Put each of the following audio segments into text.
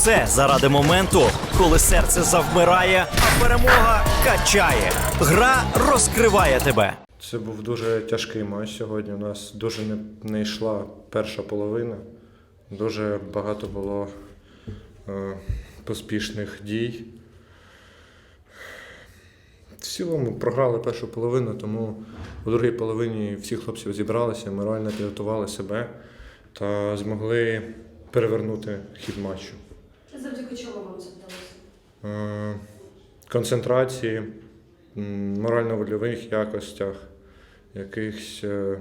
все заради моменту, коли серце завмирає, а перемога качає. Гра розкриває тебе. Це був дуже тяжкий матч сьогодні. У нас дуже не, не йшла перша половина. Дуже багато було е, поспішних дій. В цілому програли першу половину, тому у другій половині всі хлопці зібралися, морально підготували себе та змогли перевернути хід матчу. Завдяки чому вам це вдалося? Е, концентрації, морально-вольових якостях, якихось, е,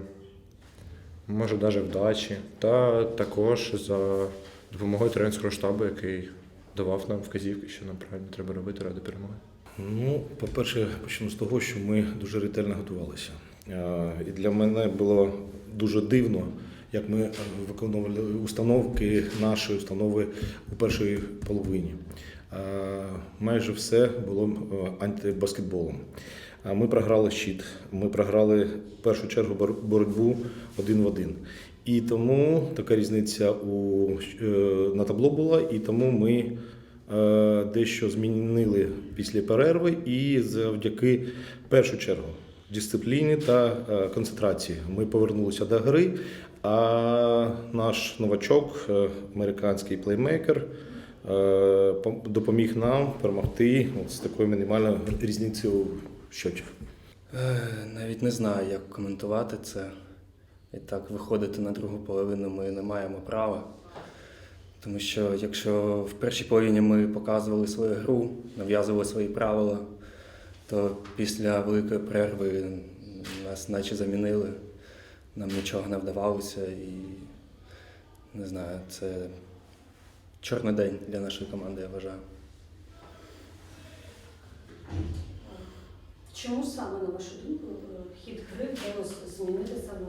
може, навіть вдачі, та також за допомогою тренерського штабу, який давав нам вказівки, що нам правильно треба робити ради перемоги. Ну, по-перше, почну з того, що ми дуже ретельно готувалися. Е, І для мене було дуже дивно, як ми е, виконували установки нашої установи у першій половині. Е, Майже все було е, антибаскетболом. Ми програли щит, ми програли в першу чергу боротьбу один в один. І тому така різниця у, на табло була, і тому ми дещо змінили після перерви і завдяки першу чергу дисципліні та е, концентрації. Ми повернулися до гри, а наш новачок, е, американський плеймейкер, е, допоміг нам перемогти з такою мінімальною різницею в щоті. Е, Навіть не знаю, як коментувати це. І так виходити на другу половину ми не маємо права. Тому що якщо в першій половині ми показували свою гру, нав'язували свої правила, то після великої перерви нас наче замінили, нам нічого не вдавалося і не знаю, це чорний день для нашої команди, я вважаю. Чому саме, на вашу думку, е, хід гри вдалося змінити саме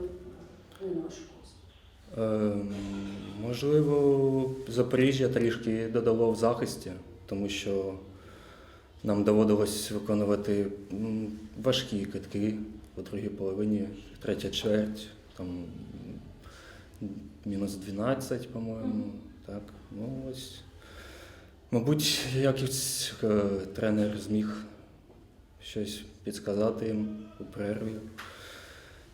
на вашу користь? Ем, Можливо, Запоріжжя трішки додало в захисті, тому що нам доводилось виконувати важкі китки у другій половині, третя чверть, там мінус 12, по-моєму. Так. Ну, ось. Мабуть, якось е, тренер зміг щось підсказати їм у перерві.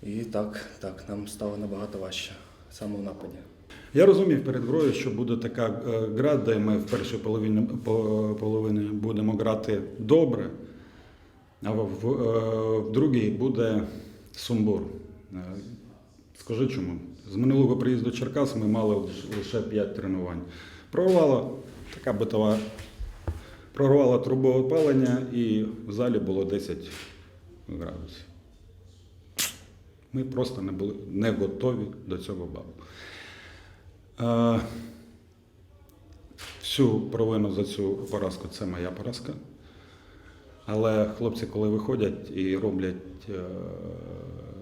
І так, так, нам стало набагато важче саме в нападі. Я розумів перед грою, що буде така е, гра, де ми в першій половині, по- половині будемо грати добре, а в, в, е, в другій буде сумбур. Е, Скажи чому? З минулого приїзду Черкас ми мали лише 5 тренувань. Прорвала така битова, прорвала трубу опалення і в залі було 10 градусів. Ми просто не були не готові до цього балу. Е, Всю провину за цю поразку це моя поразка. Але хлопці, коли виходять і роблять е,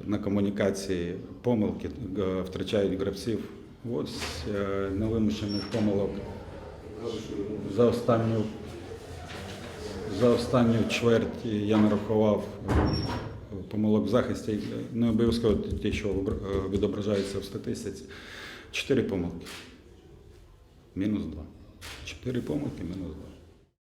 на комунікації помилки, е, втрачають гравців, ось невимушених помилок за останню, за останню чверть я нарахував помилок в захисті. Не обов'язково ті, що відображаються в статистиці. Чотири помилки. Мінус два. Чотири помилки, мінус два.